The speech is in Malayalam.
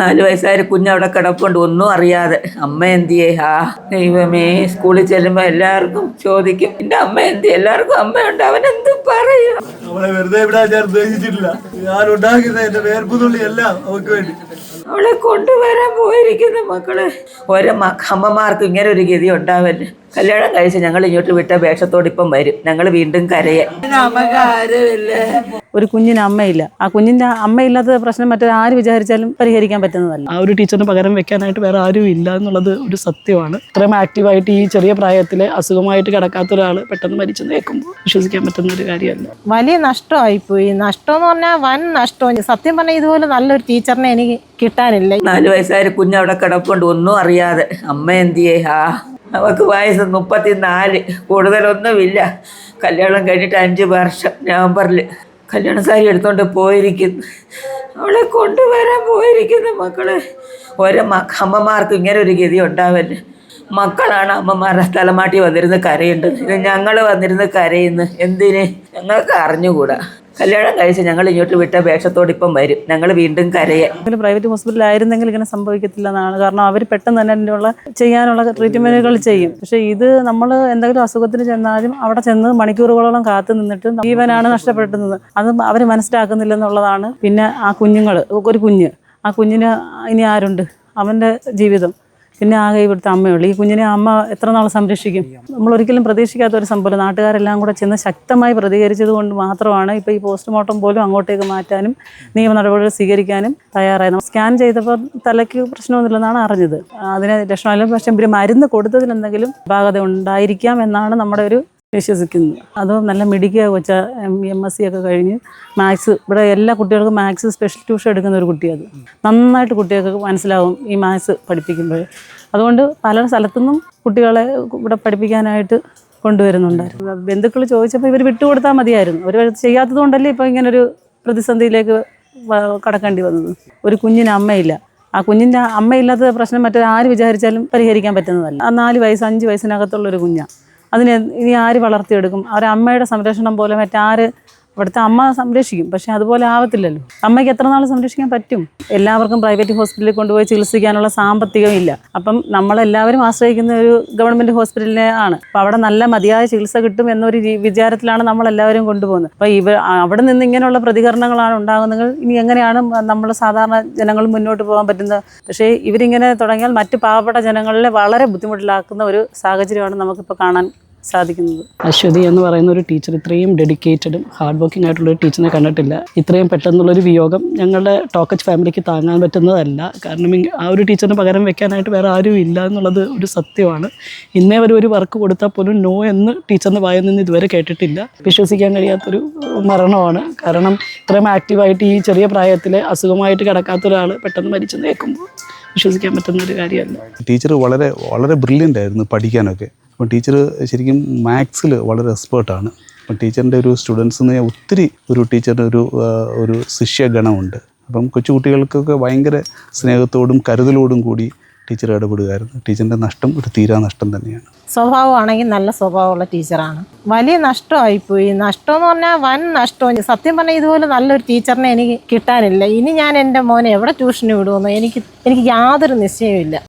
നാല് വയസ്സായ കുഞ്ഞവിടെ കുഞ്ഞ് അവിടെ കിടപ്പുണ്ട്. ഒന്നും അറിയാതെ. അമ്മ എന്തിയേ? ആ ദൈവമേ സ്കൂളിൽ ചെല്ലുമ്പോൾ എല്ലാവർക്കും ചോദിക്കും. എന്റെ അമ്മ എന്തി എല്ലാവർക്കും അമ്മയുണ്ട്. അവൻ എന്ത് പറയും? അവളെ വെറുതെ ഞാൻ ഉദ്ദേശിച്ചിട്ടില്ല. ഞാൻ ഉണ്ടാക്കുന്ന എന്റെ വേർപ്പുതുള്ളി എല്ലാം അവൾക്ക് വേണ്ടി. അവളെ കൊണ്ടുവരാൻ പോയിരിക്കുന്നു മക്കളെ. ഓരോ അമ്മമാർക്കും ഇങ്ങനെ ഒരു ഗതി ഉണ്ടാവല്ലേ? കല്യാണം കഴിച്ച് ഞങ്ങൾ ഇങ്ങോട്ട് വിട്ട വേഷത്തോട് ഇപ്പം വരും. ഞങ്ങൾ വീണ്ടും കരയെ ഒരു കുഞ്ഞിന് അമ്മയില്ല. ആ കുഞ്ഞിന്റെ അമ്മയില്ലാത്ത പ്രശ്നം മറ്റൊരാര് വിചാരിച്ചാലും പരിഹരിക്കാൻ പറ്റുന്നതല്ല. ആ ഒരു ടീച്ചറിന് പകരം വെക്കാനായിട്ട് വേറെ ആരും ഇല്ല എന്നുള്ളത് ഒരു സത്യമാണ്. ഇത്രയും ആക്റ്റീവായിട്ട് ഈ ചെറിയ പ്രായത്തിലെ അസുഖമായിട്ട് കിടക്കാത്ത ഒരാൾ പെട്ടെന്ന് മരിച്ചു കേൾക്കുമ്പോൾ വിശ്വസിക്കാൻ പറ്റുന്ന ഒരു കാര്യമല്ല. വലിയ നഷ്ടമായിപ്പോയി. നഷ്ടം എന്ന് പറഞ്ഞാൽ വൻ നഷ്ടം. സത്യം പറഞ്ഞാൽ ഇതുപോലെ നല്ലൊരു ടീച്ചറിനെ എനിക്ക് കിട്ടാനില്ല. നാല് വയസ്സായ കുഞ്ഞ് അവിടെ കിടപ്പുണ്ട്. ഒന്നും അറിയാതെ. അമ്മ എന്തിയേ? ആ. അവൾക്ക് വയസ്സ് മുപ്പത്തിനാല്. കൂടുതലൊന്നുമില്ല. കല്യാണം കഴിഞ്ഞിട്ട് അഞ്ച് വർഷം നവംബറിൽ കല്യാണ സാരി എടുത്തുകൊണ്ട് പോയിരിക്കുന്നു. അവളെ കൊണ്ടുവരാൻ പോയിരിക്കുന്നു മക്കളെ. ഓരോ അമ്മമാർക്കും ഇങ്ങനെ ഒരു ഗതി ഉണ്ടാവല്ലേ? മക്കളാണ് അമ്മമാരുടെ തലമാട്ടി വന്നിരുന്ന് കരയുന്നത് ഇത് ഞങ്ങൾ വന്നിരുന്ന് കരയുന്നു. എന്തിന്? ഞങ്ങൾക്ക് അറിഞ്ഞുകൂടാ. കല്യാണം കഴിച്ച് ഞങ്ങൾ ഇങ്ങോട്ട് വിട്ട വേഷത്തോട് ഇപ്പം വരും. ഞങ്ങൾ വീണ്ടും കരയെ പ്രൈവറ്റ് പ്രൈവറ്റ് ഹോസ്പിറ്റലായിരുന്നെങ്കിൽ ഇങ്ങനെ സംഭവിക്കത്തില്ല എന്നാണ്. കാരണം അവർ പെട്ടെന്ന് തന്നെ അതിനുള്ള ചെയ്യാനുള്ള ട്രീറ്റ്മെന്റുകൾ ചെയ്യും. പക്ഷെ ഇത് നമ്മൾ എന്തെങ്കിലും അസുഖത്തിന് ചെന്നാലും അവിടെ ചെന്ന് മണിക്കൂറുകളോളം കാത്തു നിന്നിട്ട് ജീവനാണ് നഷ്ടപ്പെടുന്നത് അത് അവർ മനസ്സിലാക്കുന്നില്ല എന്നുള്ളതാണ്. പിന്നെ ആ കുഞ്ഞുങ്ങൾ ഒരു കുഞ്ഞ്. ആ കുഞ്ഞിന് ഇനി ആരുണ്ട്? അവന്റെ ജീവിതം. പിന്നെ ആകെ ഇവിടുത്തെ അമ്മയുള്ളൂ ഈ കുഞ്ഞിനെ അമ്മ എത്ര നാൾ സംരക്ഷിക്കും? നമ്മൾ ഒരിക്കലും പ്രതീക്ഷിക്കാത്ത ഒരു സംഭവം. നാട്ടുകാരെല്ലാം കൂടെ ചെന്ന് ശക്തമായി പ്രതികരിച്ചത് കൊണ്ട് മാത്രമാണ് ഇപ്പോൾ ഈ പോസ്റ്റ്മോർട്ടം പോലും അങ്ങോട്ടേക്ക് മാറ്റാനും നിയമ നടപടികൾ സ്വീകരിക്കാനും തയ്യാറായത് സ്കാൻ ചെയ്തപ്പോൾ തലയ്ക്ക് പ്രശ്നമൊന്നുമില്ലെന്നാണ് അറിഞ്ഞത്. അതിനെ ലക്ഷണമല്ല പക്ഷേ ഇവർ മരുന്ന് കൊടുത്തതിൽ എന്തെങ്കിലും ഉണ്ടായിരിക്കാം എന്നാണ് നമ്മുടെ ഒരു വിശ്വസിക്കുന്നത് അതും നല്ല മിടിക്കുക കൊച്ച എം എം എസ് സി ഒക്കെ കഴിഞ്ഞ് മാത്സ് ഇവിടെ എല്ലാ കുട്ടികൾക്കും മാത്സ് സ്പെഷ്യൽ ട്യൂഷൻ എടുക്കുന്ന ഒരു കുട്ടിയത് നന്നായിട്ട് കുട്ടികൾക്ക് മനസ്സിലാവും ഈ മാത്സ് പഠിപ്പിക്കുമ്പോൾ അതുകൊണ്ട് പല സ്ഥലത്തുനിന്നും കുട്ടികളെ ഇവിടെ പഠിപ്പിക്കാനായിട്ട് കൊണ്ടുവരുന്നുണ്ടായിരുന്നു ബന്ധുക്കൾ ചോദിച്ചപ്പോൾ ഇവർ വിട്ടുകൊടുത്താൽ മതിയായിരുന്നു. അവർ ചെയ്യാത്തത് കൊണ്ടല്ലേ ഇപ്പോൾ ഇങ്ങനൊരു പ്രതിസന്ധിയിലേക്ക് കടക്കേണ്ടി വന്നത്. ഒരു കുഞ്ഞിന് അമ്മയില്ല. ആ കുഞ്ഞിന്റെ അമ്മയില്ലാത്ത പ്രശ്നം മറ്റൊരാര് വിചാരിച്ചാലും പരിഹരിക്കാൻ പറ്റുന്നതല്ല. ആ നാല് വയസ്സ് അഞ്ച് വയസ്സിനകത്തുള്ളൊരു കുഞ്ഞാണ് അതിനെ ഇനി ആര് വളർത്തിയെടുക്കും? അവരമ്മയുടെ സംരക്ഷണം പോലെ മറ്റാര് ഇവിടുത്തെ അമ്മ സംരക്ഷിക്കും. പക്ഷെ അതുപോലെ ആവത്തില്ലല്ലോ. അമ്മയ്ക്ക് എത്ര നാൾ സംരക്ഷിക്കാൻ പറ്റും? എല്ലാവർക്കും പ്രൈവറ്റ് ഹോസ്പിറ്റലിൽ കൊണ്ടുപോയി ചികിത്സിക്കാനുള്ള സാമ്പത്തികം ഇല്ല. അപ്പം നമ്മളെല്ലാവരും ആശ്രയിക്കുന്ന ഒരു ഗവൺമെന്റ് ഹോസ്പിറ്റലിനെ ആണ്. അപ്പം അവിടെ നല്ല മതിയായ ചികിത്സ കിട്ടും എന്നൊരു വിചാരത്തിലാണ് നമ്മളെല്ലാവരും കൊണ്ടുപോകുന്നത്. അപ്പോൾ ഇവ അവിടെ നിന്ന് ഇങ്ങനെയുള്ള പ്രതികരണങ്ങളാണ് ഉണ്ടാകുന്നത്. ഇനി എങ്ങനെയാണ് നമ്മൾ സാധാരണ ജനങ്ങൾ മുന്നോട്ട് പോകാൻ പറ്റുന്നത്? പക്ഷേ ഇവരിങ്ങനെ തുടങ്ങിയാൽ മറ്റ് പാവപ്പെട്ട ജനങ്ങളെ വളരെ ബുദ്ധിമുട്ടിലാക്കുന്ന ഒരു സാഹചര്യമാണ് നമുക്കിപ്പോൾ കാണാൻ സാധിക്കുന്നത്. അശ്വതി എന്ന് പറയുന്ന ഒരു ടീച്ചർ ഇത്രയും ഡെഡിക്കേറ്റഡും ഹാർഡ് വർക്കിംഗ് ആയിട്ടുള്ള ഒരു ടീച്ചറിനെ കണ്ടിട്ടില്ല. ഇത്രയും പെട്ടെന്നുള്ളൊരു വിയോഗം ഞങ്ങളുടെ ടോക്കച്ച് ഫാമിലിക്ക് താങ്ങാൻ പറ്റുന്നതല്ല. കാരണം ആ ഒരു ടീച്ചറിന് പകരം വെക്കാനായിട്ട് വേറെ ആരും ഇല്ല എന്നുള്ളത് ഒരു സത്യമാണ്. ഇന്നേ വരെ ഒരു വർക്ക് കൊടുത്താൽ പോലും നോ എന്ന് ടീച്ചറിന് വായിൽ നിന്ന് ഇതുവരെ കേട്ടിട്ടില്ല. വിശ്വസിക്കാൻ കഴിയാത്തൊരു മരണമാണ്. കാരണം ഇത്രയും ആക്റ്റീവായിട്ട് ഈ ചെറിയ പ്രായത്തിൽ അസുഖമായിട്ട് കിടക്കാത്ത ഒരാൾ പെട്ടെന്ന് മരിച്ചെന്ന് കേൾക്കുമ്പോൾ വിശ്വസിക്കാൻ പറ്റുന്ന ഒരു കാര്യമല്ല. ടീച്ചർ വളരെ വളരെ ബ്രില്യന്റ് ആയിരുന്നു പഠിക്കാനൊക്കെ. അപ്പം ടീച്ചർ ശരിക്കും മാത്സിൽ വളരെ എക്സ്പേർട്ടാണ്. അപ്പം ടീച്ചറിന്റെ ഒരു സ്റ്റുഡൻസിന് ഒത്തിരി ഒരു ടീച്ചറിന്റെ ഒരു ഒരു ശിഷ്യഗണമുണ്ട് അപ്പം കൊച്ചുകുട്ടികൾക്കൊക്കെ ഭയങ്കര സ്നേഹത്തോടും കരുതലോടും കൂടി ടീച്ചർ ഇടപെടുകയായിരുന്നു. ടീച്ചറിന്റെ നഷ്ടം ഒരു തീരാ നഷ്ടം തന്നെയാണ്. സ്വഭാവമാണെങ്കിൽ നല്ല സ്വഭാവമുള്ള ടീച്ചറാണ്. വലിയ നഷ്ടമായിപ്പോയി. നഷ്ടം എന്ന് പറഞ്ഞാൽ വൻ നഷ്ടം. സത്യം പറഞ്ഞാൽ ഇതുപോലെ നല്ലൊരു ടീച്ചറിനെ എനിക്ക് കിട്ടാനില്ല. ഇനി ഞാൻ എന്റെ മോനെ എവിടെ ട്യൂഷന് വിടുമെന്ന് എനിക്ക് എനിക്ക് യാതൊരു നിശ്ചയമില്ല